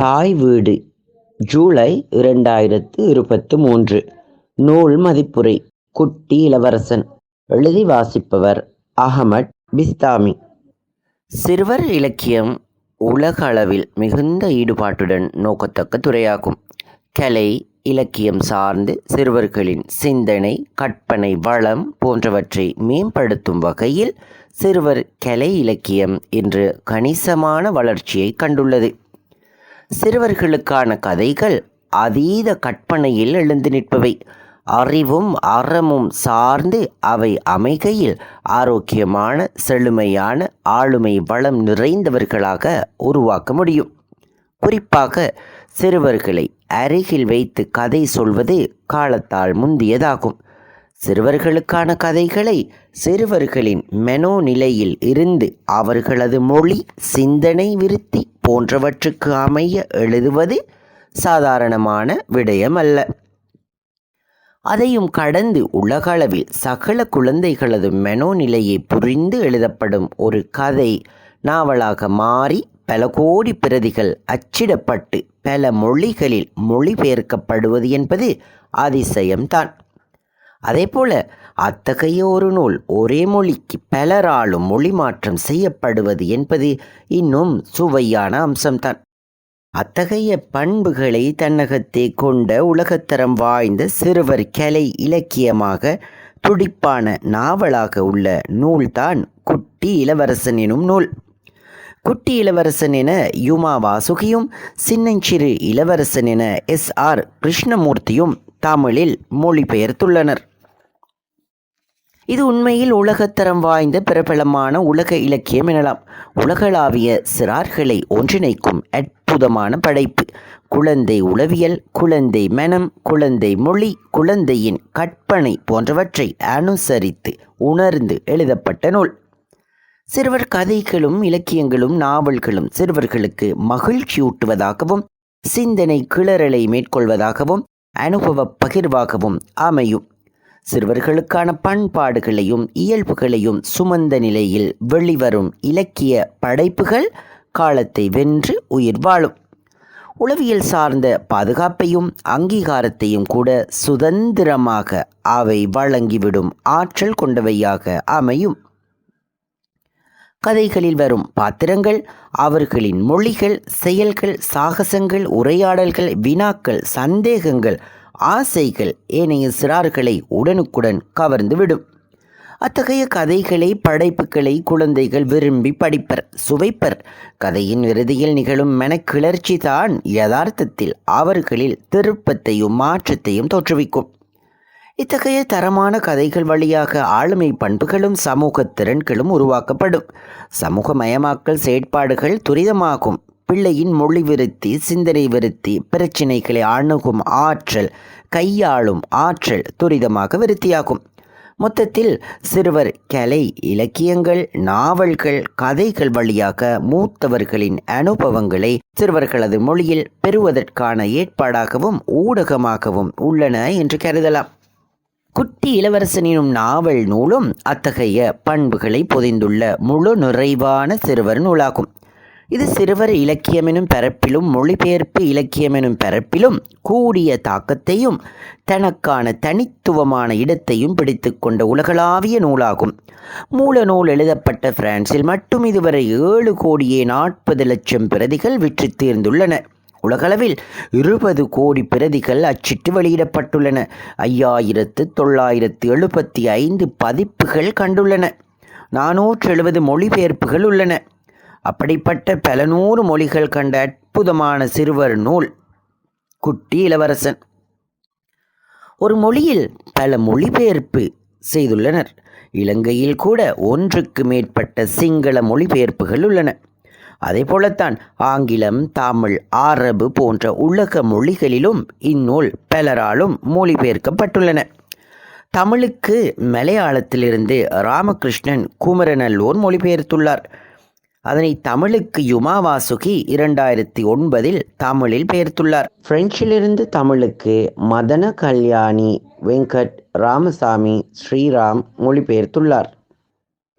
தாய் வீடு ஜூலை இரண்டாயிரத்து இருபத்து மூன்று. நூல் மதிப்புரை குட்டி இளவரசன். எழுதி வாசிப்பவர் அகமட் பிஸ்தாமி. சிறுவர் இலக்கியம் உலக அளவில் மிகுந்த ஈடுபாட்டுடன் நோக்கத்தக்க துறையாகும். கலை இலக்கியம் சார்ந்து சிறுவர்களின் சிந்தனை கற்பனை வளம் போன்றவற்றை மேம்படுத்தும் வகையில் சிறுவர் கலை இலக்கியம் இன்று கணிசமான வளர்ச்சியை கண்டுள்ளது. சிறுவர்களுக்கான கதைகள் அதீத கற்பனையில் எழுந்து நிற்பவை. அறிவும் அறமும் சார்ந்து அவை அமைகையில் ஆரோக்கியமான செழுமையான ஆளுமை வளம் நிறைந்தவர்களாக உருவாக்க முடியும். குறிப்பாக சிறுவர்களை அருகில் வைத்து கதை சொல்வது காலத்தால் முந்தியதாகும். சிறுவர்களுக்கான கதைகளை சிறுவர்களின் மெனோ நிலையில் இருந்து அவர்களது மொழி சிந்தனை விருத்தி போன்றவற்றுக்கு அமைய எழுதுவது சாதாரணமான விடயம் அல்ல அதையும் கடந்து உலகளவில் சகல குழந்தைகளது மெனோநிலையை புரிந்து எழுதப்படும் ஒரு கதை நாவலாக மாறி பல கோடி பிரதிகள் அச்சிடப்பட்டு பல மொழிகளில் மொழிபெயர்க்கப்படுவது என்பது அதிசயம்தான். அதே போல அத்தகைய ஒரு நூல் ஒரே மொழிக்கு பலராலும் மொழி மாற்றம் செய்யப்படுவது என்பது இன்னும் சுவையான அம்சம்தான். அத்தகைய பண்புகளை தன்னகத்தே கொண்ட உலகத்தரம் வாய்ந்த சிறுவர் கலை இலக்கியமாக துடிப்பான நாவலாக உள்ள நூல்தான் குட்டி இளவரசன் எனும் நூல். குட்டி இளவரசன் என யுமா வாசுகியும் சின்னஞ்சிறு இளவரசன் என எஸ் ஆர் கிருஷ்ணமூர்த்தியும் தமிழில் மொழிபெயர்த்துள்ளனர். இது உண்மையில் உலகத்தரம் வாய்ந்த பிரபலமான உலக இலக்கியம் எனலாம். உலகளாவிய சிறார்களை ஒன்றிணைக்கும் அற்புதமான படைப்பு. குழந்தை உளவியல் குழந்தை மனம் குழந்தை மொழி குழந்தையின் கற்பனை போன்றவற்றை அனுசரித்து உணர்ந்து எழுதப்பட்ட நூல். சிறுவர் கதைகளும் இலக்கியங்களும் நாவல்களும் சிறுவர்களுக்கு மகிழ்ச்சியூட்டுவதாகவும் சிந்தனை கிளறலை மேற்கொள்வதாகவும் அனுபவ பகிர்வாகவும் அமையும். சிறுவர்களுக்கான பண்பாடுகளையும் இயல்புகளையும் சுமந்த நிலையில் வெளிவரும் இலக்கிய படைப்புகள் காலத்தை வென்று உயிர் வாழும். உளவியல் சார்ந்த பாதுகாப்பையும் அங்கீகாரத்தையும் கூட சுதந்திரமாக அவை வழங்கிவிடும் ஆற்றல் கொண்டவையாக அமையும். கதைகளில் வரும் பாத்திரங்கள் அவர்களின் மொழிகள் செயல்கள் சாகசங்கள் உரையாடல்கள் வினாக்கள் சந்தேகங்கள் ஆசைகள் ஏனைய சிறார்களை உடனுக்குடன் கவர்ந்துவிடும். அத்தகைய கதைகளை படைப்புகளை குழந்தைகள் விரும்பி படிப்பர் சுவைப்பர். கதையின் இறுதியில் நிகழும் மனக்கிளர்ச்சி தான் யதார்த்தத்தில் அவர்களில் திருப்பத்தையும் மாற்றத்தையும் தோற்றுவிக்கும். இத்தகைய தரமான கதைகள் வழியாக ஆளுமை பண்புகளும் சமூக திறன்களும் உருவாக்கப்படும். சமூகமயமாக்கல் செயற்பாடுகள் துரிதமாகும். பிள்ளையின் மொழி விருத்தி சிந்தனை விருத்தி பிரச்சினைகளை அணுகும் ஆற்றல் கையாளும் ஆற்றல் துரிதமாக விருத்தியாகும். மொத்தத்தில் சிறுவர் கலை இலக்கியங்கள் நாவல்கள் கதைகள் வழியாக மூத்தவர்களின் அனுபவங்களை சிறுவர்களது மொழியில் பெறுவதற்கான ஏற்பாடாகவும் ஊடகமாகவும் உள்ளன என்று கருதலாம். குட்டி இளவரசனினும் நாவல் நூலும் அத்தகைய பண்புகளை பொதிந்துள்ள முழு நிறைவான சிறுவர் நூலாகும். இது சிறுவர் இலக்கியமெனும் பரப்பிலும் மொழிபெயர்ப்பு இலக்கியமெனும் பரப்பிலும் கூடிய தாக்கத்தையும் தனக்கான தனித்துவமான இடத்தையும் பிடித்து கொண்ட உலகளாவிய நூலாகும். மூல நூல் எழுதப்பட்ட பிரான்சில் மட்டும் இதுவரை ஏழு கோடியே நாற்பது லட்சம் பிரதிகள் விற்று தீர்ந்துள்ளன. உலகளவில் இருபது கோடி பிரதிகள் அச்சிட்டு வெளியிடப்பட்டுள்ளன. ஐயாயிரத்து தொள்ளாயிரத்து எழுபத்தி ஐந்து பதிப்புகள் கண்டுள்ளன. நானூற்று எழுபது மொழிபெயர்ப்புகள் உள்ளன. அப்படிப்பட்ட பல நூறு மொழிகள் கண்ட அற்புதமான சிறுவர் நூல் குட்டி இளவரசன். ஒரு மொழியில் பல மொழிபெயர்ப்பு செய்துள்ளனர். இலங்கையில் கூட ஒன்றுக்கு மேற்பட்ட சிங்கள மொழிபெயர்ப்புகள் உள்ளன. அதே போலத்தான் ஆங்கிலம் தமிழ் அரபு போன்ற உலக மொழிகளிலும் இந்நூல் பலராலும் மொழிபெயர்க்கப்பட்டுள்ளன. தமிழுக்கு மலையாளத்திலிருந்து ராமகிருஷ்ணன் குமரநல்லூர் மொழிபெயர்த்துள்ளார். அதனை தமிழுக்கு யுமா வாசுகி இரண்டாயிரத்தி ஒன்பதில் தமிழில் பெயர்த்துள்ளார். பிரெஞ்சிலிருந்து தமிழுக்கு மதன கல்யாணி வெங்கட் ராமசாமி ஸ்ரீராம் மொழிபெயர்த்துள்ளார்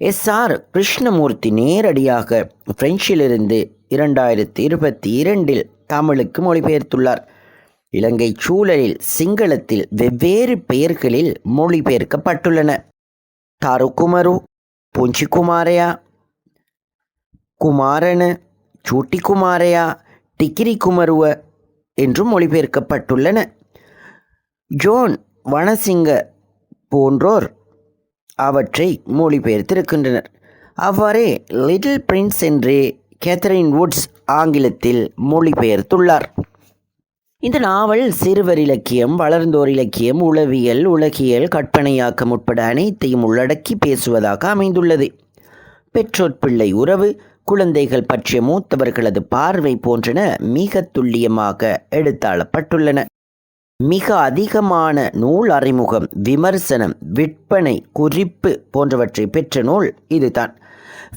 எஸ் ஆர் கிருஷ்ணமூர்த்தி நேரடியாக பிரெஞ்சிலிருந்து இரண்டாயிரத்தி இருபத்தி இரண்டில் தமிழுக்கு மொழிபெயர்த்துள்ளார் இலங்கை சூழலில் சிங்களத்தில் வெவ்வேறு பெயர்களில் மொழிபெயர்க்கப்பட்டுள்ளன தாருகுமரு புஞ்சிகுமாரையா குமாரன சூட்டிக்குமாரையா டிகிரி குமருவ என்றும் மொழிபெயர்க்கப்பட்டுள்ளன. ஜோன் வனசிங்க போன்றோர் அவற்றை மொழிபெயர்த்திருக்கின்றனர். அவ்வாறே லிட்டில் பிரின்ஸ் என்று கேத்தரின் வுட்ஸ் ஆங்கிலத்தில் மொழிபெயர்த்துள்ளார். இந்த நாவல் சிறுவர் இலக்கியம் வளர்ந்தோர் இலக்கியம் உளவியல் உலகியல் கற்பனையாக்கம் உட்பட அனைத்தையும் உள்ளடக்கி பேசுவதாக அமைந்துள்ளது. பெற்றோர் பிள்ளை உறவு குழந்தைகள் பற்றிய மூத்தவர்களது பார்வை போன்றன மிக துல்லியமாக எடுத்தாளப்பட்டுள்ளன. மிக அதிகமான நூல் அறிமுகம் விமர்சனம் விற்பனை குறிப்பு போன்றவற்றை பெற்ற நூல் இதுதான்.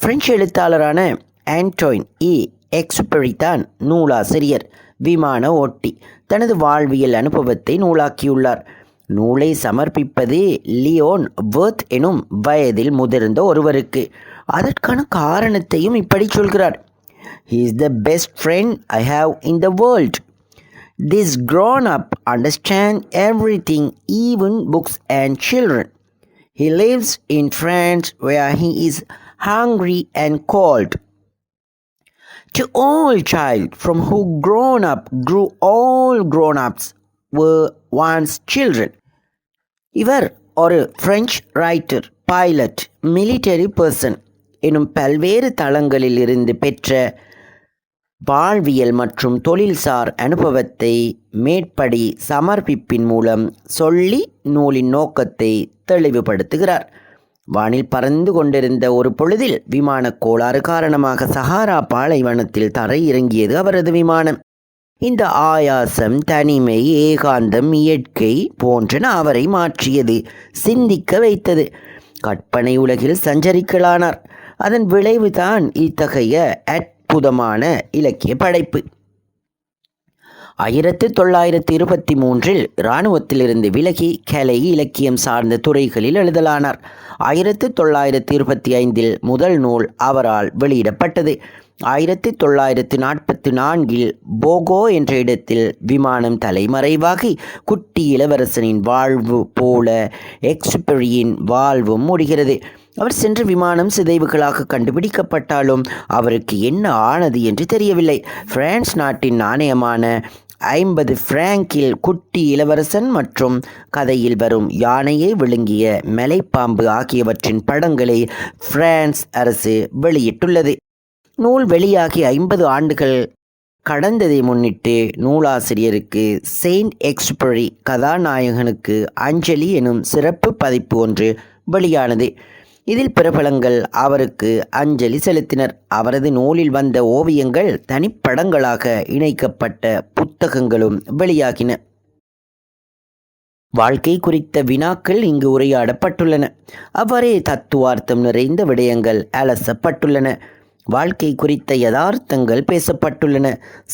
பிரெஞ்சு எழுத்தாளரான ஆண்டோயின் இ. எக்ஸுபெரி தான் நூலாசிரியர் விமான ஓட்டி தனது வாழ்வியல் அனுபவத்தை நூலாக்கியுள்ளார். நூலை சமர்ப்பிப்பது லியோன் வேர்த் எனும் வயதில் முதிர்ந்த ஒருவருக்கு. அதற்கான காரணத்தையும் இப்படி சொல்கிறார் he is the best friend I have in the world This grown up understand everything, even books and children. He lives in France where he is hungry and cold. To all child from who grown up grew all grown ups were once children. இவர் ஒரு French writer pilot military person எனும் பல்வேறு தளங்களில் இருந்து பெற்ற வாழ்வியல் மற்றும் தொழில்சார் அனுபவத்தை மேற்படி சமர்ப்பிப்பின் மூலம் சொல்லி நூலின் நோக்கத்தை தெளிவுபடுத்துகிறார். வானில் பறந்து கொண்டிருந்த ஒரு பொழுதில் விமான கோளாறு காரணமாக சஹாரா பாலைவனத்தில் தரை இறங்கியது அவரது விமானம். இந்த ஆயாசம் தனிமை ஏகாந்தம் இயற்கை போன்றன அவரை மாற்றியது சிந்திக்க வைத்தது. கற்பனை உலகில் சஞ்சரிக்கலானார். அதன் விளைவுதான் இத்தகைய அற்புதமான இலக்கிய படைப்பு. ஆயிரத்து தொள்ளாயிரத்து இருபத்தி மூன்றில் இராணுவத்திலிருந்து விலகி கலை இலக்கியம் சார்ந்த துறைகளில் எழுதலானார். ஆயிரத்து தொள்ளாயிரத்து இருபத்தி ஐந்தில் முதல் நூல் அவரால் வெளியிடப்பட்டது. ஆயிரத்தி தொள்ளாயிரத்து நாற்பத்தி நான்கில் போகோ என்ற இடத்தில் விமானம் தலைமறைவாகி குட்டி இளவரசனின் வாழ்வு போல எக்ஸுபெரியின் வாழ்வும் முடிகிறது. அவர் சென்று விமானம் சிதைவுகளாக கண்டுபிடிக்கப்பட்டாலும் அவருக்கு என்ன ஆனது என்று தெரியவில்லை. பிரான்ஸ் நாட்டின் நாணயமான ஐம்பது பிராங்கில் குட்டி இளவரசன் மற்றும் கதையில் வரும் யானையை விழுங்கிய மலைப்பாம்பு ஆகியவற்றின் படங்களை பிரான்ஸ் அரசு வெளியிட்டுள்ளது. நூல் வெளியாகி ஐம்பது ஆண்டுகள் கடந்ததை முன்னிட்டு நூலாசிரியருக்கு செயின்ட் எக்ஸ்பரி கதாநாயகனுக்கு அஞ்சலி எனும் சிறப்பு பதிப்பு ஒன்று வெளியானது. இதில் பிரபலங்கள் அவருக்கு அஞ்சலி செலுத்தினர். அவரது நூலில் வந்த ஓவியங்கள் தனிப்படங்களாக இணைக்கப்பட்ட புத்தகங்களும் வெளியாகின. வாழ்க்கை குறித்த வினாக்கள் இங்கு உரையாடப்பட்டுள்ளன. அவ்வாறே தத்துவார்த்தம் நிறைந்த விடயங்கள் அலசப்பட்டுள்ளன. வாழ்க்கை குறித்த யதார்த்தங்கள் பேசப்பட்டுள்ளன.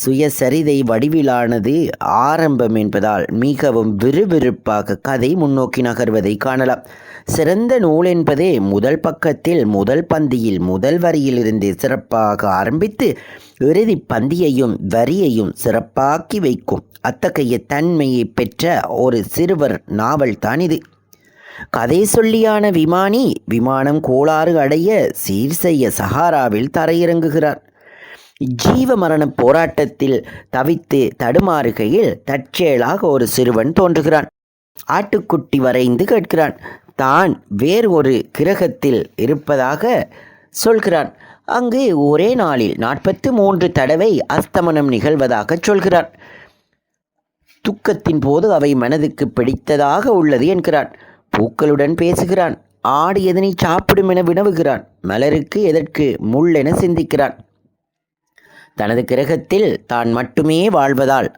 சுயசரிதை வடிவிலானது ஆரம்பம் என்பதால் மிகவும் விறுவிறுப்பாக கதை முன்னோக்கி நகர்வதை காணலாம். சிறந்த நூல் என்பதே முதல் பக்கத்தில் முதல் பந்தியில் முதல் வரியிலிருந்து சிறப்பாக ஆரம்பித்து இறுதி பந்தியையும் வரியையும் சிறப்பாக்கி வைக்கும் அத்தகைய தன்மையை பெற்ற ஒரு சிறுவர் நாவல் தான் இது. கதை சொல்லியான விமானி விமானம் கோளாறு அடைய சீர் செய்ய சஹாராவில் தரையிறங்குகிறார். ஜீவ மரண போராட்டத்தில் தவித்து தடுமாறுகையில் தற்செயலாக ஒரு சிறுவன் தோன்றுகிறான். ஆட்டுக்குட்டி வரைந்து கேட்கிறான். தான் வேறு ஒரு கிரகத்தில் இருப்பதாக சொல்கிறான். அங்கு ஒரே நாளில் நாற்பத்து மூன்று தடவை அஸ்தமனம் நிகழ்வதாக சொல்கிறான். துக்கத்தின் போது அவை மனதுக்கு பிடித்ததாக உள்ளது என்கிறான். பூக்களுடன் பேசுகிறான் ஆடு எதனை சாப்பிடும் என வினவுகிறான் மலருக்கு எதற்கு முள் என சிந்திக்கிறான் தனது கிரகத்தில் தான் மட்டுமே வாழ்வதால்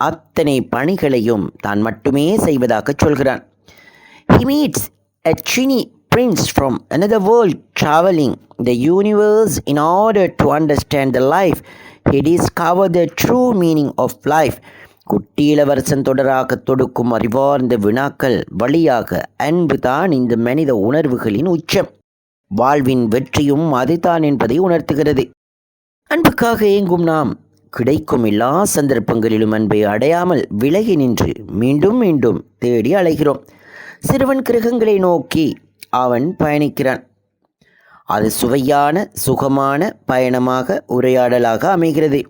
அத்தனை பணிகளையும் தான் மட்டுமே செய்வதாக சொல்கிறான் he meets a tiny prince from another world travelling the universe in order to understand the life he discover the true meaning of life குட்டி இளவரசன் தொடராக தொடுக்கும் அறிவார்ந்த வினாக்கள் வழியாக அன்பு தான் இந்த மனித உணர்வுகளின் உச்சம். வாழ்வின் வெற்றியும் அதுதான் என்பதை உணர்த்துகிறது. அன்புக்காக ஏங்கும் நாம் கிடைக்கும் எல்லா சந்தர்ப்பங்களிலும் அன்பை அடையாமல் விலகி நின்று மீண்டும் மீண்டும் தேடி அலைகிறோம். சிறுவன் கிரகங்களை நோக்கி அவன் பயணிக்கிறான். அது சுவையான சுகமான பயணமாக உரையாடலாக அமைகிறது.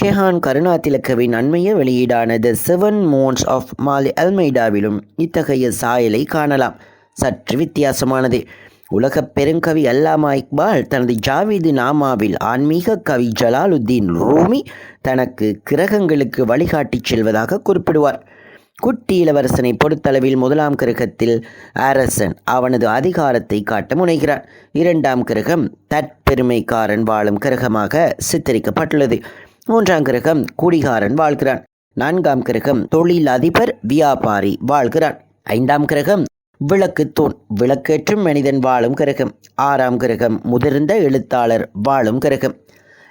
ஷெஹான் கருணா திலக்கவின் அண்மைய வெளியீடான த செவன் மோன்ஸ் ஆஃப் மாலி அல்மைடாவிலும் இத்தகைய சாயலை காணலாம். சற்று வித்தியாசமானது. உலகப் பெருங்கவி அல்லாமா இக்பால் தனது ஜாவீது நாமாவில் ஆன்மீக கவி ஜலாலுத்தீன் ரூமி தனக்கு கிரகங்களுக்கு வழிகாட்டிச் செல்வதாக குறிப்பிடுவார். குட்டி இளவரசனை பொறுத்தளவில் முதலாம் கிரகத்தில் அரசன் அவனது அதிகாரத்தை காட்ட முனைகிறான். இரண்டாம் கிரகம் தற்பெருமைக்காரன் வாழும் கிரகமாக சித்தரிக்கப்பட்டுள்ளது. மூன்றாம் கிரகம் குடிகாரன் வாழ்கிறான். நான்காம் கிரகம் தொழில் அதிபர் வியாபாரி வாழ்கிறான். ஐந்தாம் கிரகம் விளக்கு தூண் விளக்கேற்றும் மனிதன் வாழும் கிரகம். ஆறாம் கிரகம் முதிர்ந்த எழுத்தாளர் வாழும் கிரகம்.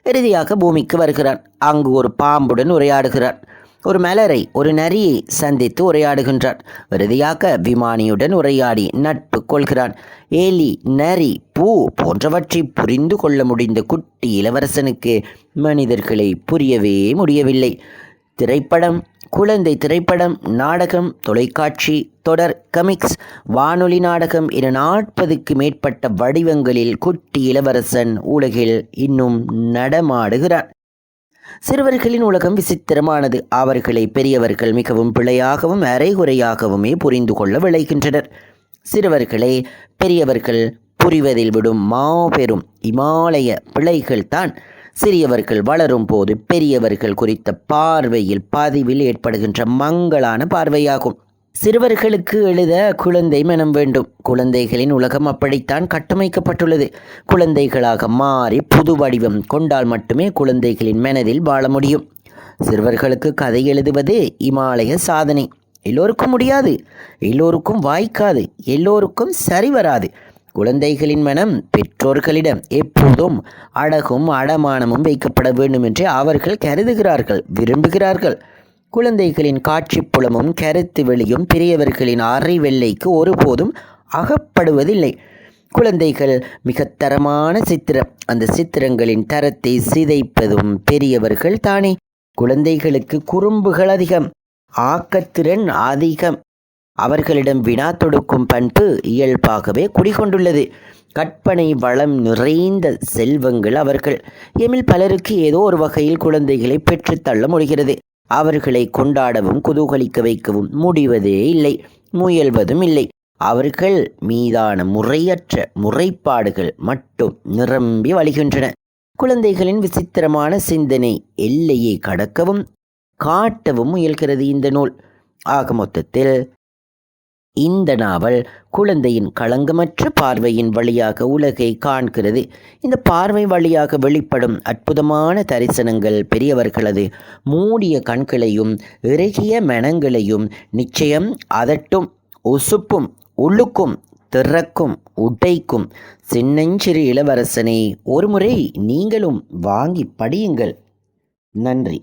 இறுதியாக பூமிக்கு வருகிறான். அங்கு ஒரு பாம்புடன் உரையாடுகிறான். ஒரு மலரை ஒரு நரியை சந்தித்து உரையாடுகின்றான் இறுதியாக விமானியுடன் உரையாடி நட்பு கொள்கிறான். ஏலி நரி பூ போன்றவற்றை புரிந்து கொள்ள முடிந்த குட்டி இளவரசனுக்கு மனிதர்களை புரியவே முடியவில்லை. திரைப்படம் குழந்தை திரைப்படம் நாடகம் தொலைக்காட்சி தொடர் கமிக்ஸ் வானொலி நாடகம் என நாற்பதுக்கு மேற்பட்ட வடிவங்களில் குட்டி இளவரசன் உலகில் இன்னும் நடமாடுகிறான். சிறுவர்களின் உலகம் விசித்திரமானது. அவர்களை பெரியவர்கள் மிகவும் பிழையாகவும் அரைகுறையாகவுமே புரிந்து கொள்ள விளைகின்றனர் சிறுவர்களை பெரியவர்கள் புரிவதில் விடும் மாபெரும் இமாலய பிழைகள் தான். சிறியவர்கள் வளரும் போது பெரியவர்கள் குறித்த பார்வையில் பதிவில் ஏற்படுகின்ற மங்களான பார்வையாகும். சிறுவர்களுக்கு எழுத குழந்தை மனம் வேண்டும். குழந்தைகளின் உலகம் அப்படித்தான் கட்டமைக்கப்பட்டுள்ளது. குழந்தைகளாக மாறி புது வடிவம் கொண்டால் மட்டுமே குழந்தைகளின் மனதில் வாழ முடியும். சிறுவர்களுக்கு கதை எழுதுவது இமாலய சாதனை. எல்லோருக்கும் முடியாது. எல்லோருக்கும் வாய்க்காது. எல்லோருக்கும் சரி வராது. குழந்தைகளின் மனம் பெற்றோர்களிடம் எப்போதும் அழகும் அடமானமும் வைக்கப்பட வேண்டும் என்று அவர்கள் கருதுகிறார்கள் விரும்புகிறார்கள். குழந்தைகளின் காட்சி புலமும் கருத்து வெளியும் பெரியவர்களின் அறிவெல்லைக்கு ஒருபோதும் அகப்படுவதில்லை. குழந்தைகள் மிக தரமான சித்திரம். அந்த சித்திரங்களின் தரத்தை சிதைப்பதும் பெரியவர்கள் தானே. குழந்தைகளுக்கு குறும்புகள் அதிகம் ஆக்கத்திறன் அதிகம். அவர்களிடம் வினா தொடுக்கும் பண்பு இயல்பாகவே குடிகொண்டுள்ளது. கற்பனை வளம் நிறைந்த செல்வங்கள் அவர்கள். எமில் பலருக்கு ஏதோ ஒரு வகையில் குழந்தைகளை பெற்றுத்தள்ள முடிகிறது. அவர்களை கொண்டாடவும் குதூகலிக்க வைக்கவும் முடிவதே இல்லை. முயல்வதும் இல்லை. அவர்கள் மீதான முறையற்ற முறைப்பாடுகள் மட்டும் நிரம்பி வழிகின்றன. குழந்தைகளின் விசித்திரமான சிந்தனை எல்லையை கடக்கவும் காட்டவும் முயல்கிறது இந்த நூல். ஆக மொத்தத்தில் இந்த நாவல் குழந்தையின் களங்கமற்ற பார்வையின் வழியாக உலகை காண்கிறது. இந்த பார்வை வழியாக வெளிப்படும் அற்புதமான தரிசனங்கள் பெரியவர்களது மூடிய கண்களையும் இறுகிய மனங்களையும் நிச்சயம் அதட்டும் உசுப்பும் உள்ளுக்கும் திறக்கும் உடைக்கும். சின்னஞ்சிறு இளவரசனை ஒருமுறை நீங்களும் வாங்கி படியுங்கள். நன்றி.